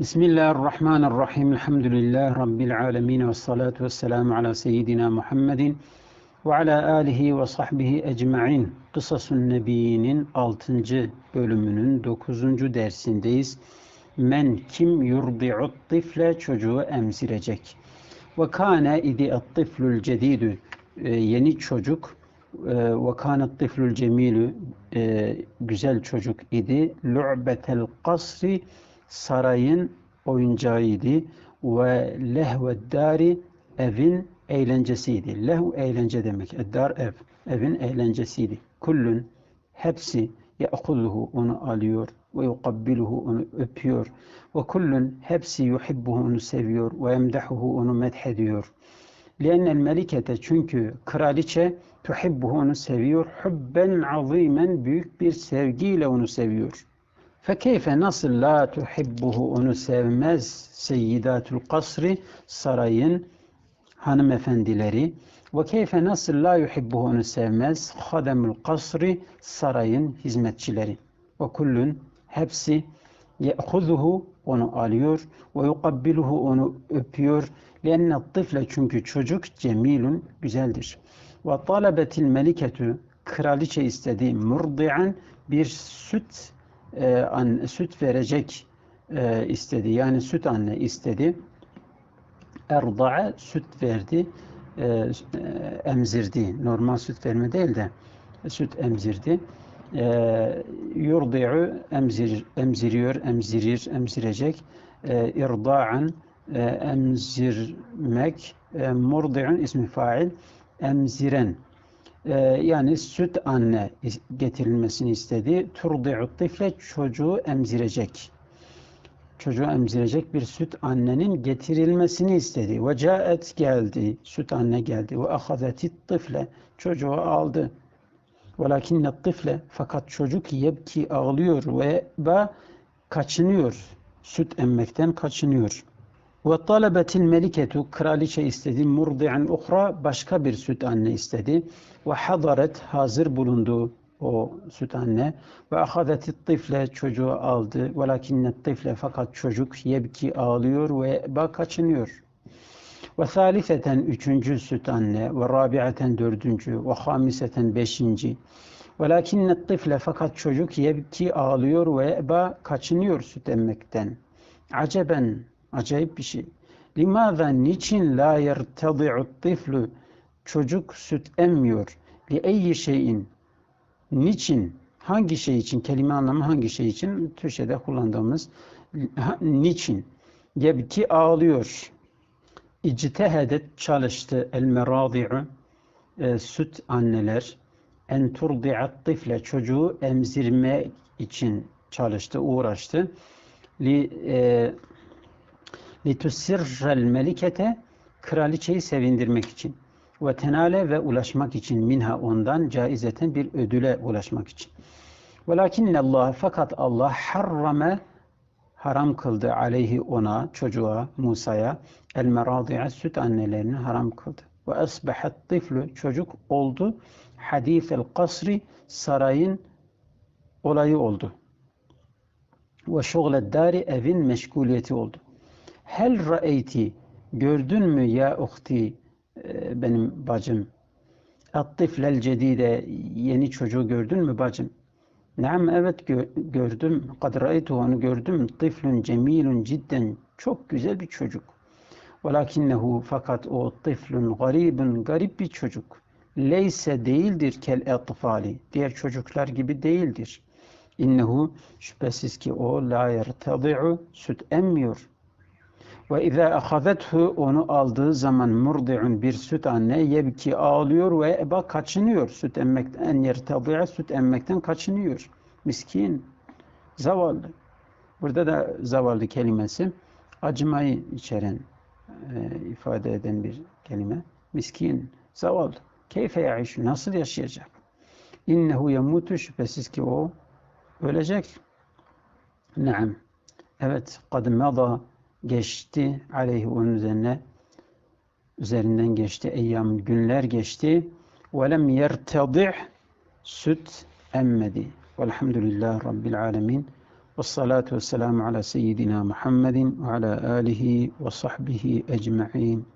Bismillahirrahmanirrahim. Elhamdülillah Rabbil alemin ve salatu ve selamu ala seyyidina Muhammedin ve ala alihi ve sahbihi ecma'in. Kısasun Nebi'nin 6. bölümünün 9. dersindeyiz. Men kim yurdi'ut tifle çocuğu emzirecek. Ve kâne idi at-tiflul cedidü e, yeni çocuk e, ve kânet tiflul cemilü e, güzel çocuk idi. Lu'betel kasri sarayın oyuncağıydı ve lehveddari evin eğlencesiydi. Lehu eğlence demek. Eddar ev. Evin eğlencesiydi. Kullun hepsi ya'khuluhu onu alıyor ve yukabbiluhu onu öpüyor. Ve kullun hepsi yuhibbuhu onu seviyor ve yemdahuhu onu medhediyor. Liennel melikete çünkü kraliçe tuhibbuhu onu seviyor. Hubben azimen büyük bir sevgiyle onu seviyor. Fekeyfe nasıl la tuhibbuhu onu sevmez seyyidatul kasri sarayın hanımefendileri. Ve keyfe nasıl la yuhibbuhu onu sevmez hademul kasri sarayın hizmetçileri. Ve kullun hepsi ye'huzuhu onu alıyor. Ve yukabbiluhu onu öpüyor. Lenne tifle çünkü çocuk cemilun güzeldir. Ve talebetil meliketu kraliçe istedi murdi'an bir süt e, an, süt verecek e, istedi. Yani süt anne istedi. Erda'a süt verdi. E, e, emzirdi. Normal süt verme değil de süt emzirdi. E, yurdi'u emzir, emziriyor, emzirir, emzirecek. E, irda'an e, emzirmek. E, murdi'un ismi fail. Emziren ee, yani süt anne getirilmesini istedi. Turdi'u tifle çocuğu emzirecek. Çocuğu emzirecek bir süt annenin getirilmesini istedi. Ve caet geldi. Süt anne geldi. Ve ahazetit tifle çocuğu aldı. Velakinne tifle fakat çocuk yebki ağlıyor ve ba kaçınıyor. Süt emmekten kaçınıyor. Ve talebetil meliketu kraliçe istedi. Murdi'an uhra başka bir süt anne istedi. Ve hadaret hazır bulundu o süt anne. Ve ahadetit tifle çocuğu aldı. Velakinnet tifle fakat çocuk yebki ağlıyor ve ba kaçınıyor. Ve thaliseten üçüncü süt anne ve rabiaten dördüncü ve hamiseten beşinci. Velakinnet tifle fakat çocuk yebki ağlıyor ve ba kaçınıyor süt emmekten. Aceben Acayip bir şey. Limaza niçin la yertadi'u tiflu çocuk süt emmiyor? Li eyyi şeyin niçin hangi şey için kelime anlamı hangi şey için Türkçe'de kullandığımız niçin yebki ağlıyor. İctehedet çalıştı el meradi'u e, süt anneler en turdi'at tifle çocuğu emzirme için çalıştı, uğraştı. Li e, litusirrel melikete kraliçeyi sevindirmek için ve tenale ve ulaşmak için minha ondan caizeten bir ödüle ulaşmak için. Velakinne Allah fakat Allah harrame haram kıldı aleyhi ona çocuğa Musa'ya el meradi'a süt annelerini haram kıldı. Ve asbahat tiflu çocuk oldu hadisel kasri sarayın olayı oldu. Ve şugled dari evin meşguliyeti oldu. Hel ra'eyti gördün mü ya uhti e, benim bacım Attiflel cedide yeni çocuğu gördün mü bacım? Naam evet gördüm. Kad ra'eytu onu gördüm. Tiflun cemilun cidden çok güzel bir çocuk. Velakinnehu fakat o tiflun garibun garip bir çocuk. Leyse değildir kel etfali. Diğer çocuklar gibi değildir. İnnehu şüphesiz ki o la yertadi'u süt emmiyor. Ve izâ ahazethu onu aldığı zaman murdi'un bir süt anne yebki ağlıyor ve eba kaçınıyor. Süt emmekten en yertabi'a süt emmekten kaçınıyor. Miskin, zavallı. Burada da zavallı kelimesi acımayı içeren e, ifade eden bir kelime. Miskin, zavallı. Keyfe ya'iş, nasıl yaşayacak? İnnehu yemutu şüphesiz ki o ölecek. Naam. Evet, kad mada geçti. Aleyhi onun üzerine üzerinden geçti. Eyyam günler geçti. ve lem yertadih süt emmedi. Velhamdülillah rabbil alemin. Ve Vessalatu vesselamu ala seyyidina Muhammedin ve ala alihi ve sahbihi ecma'in.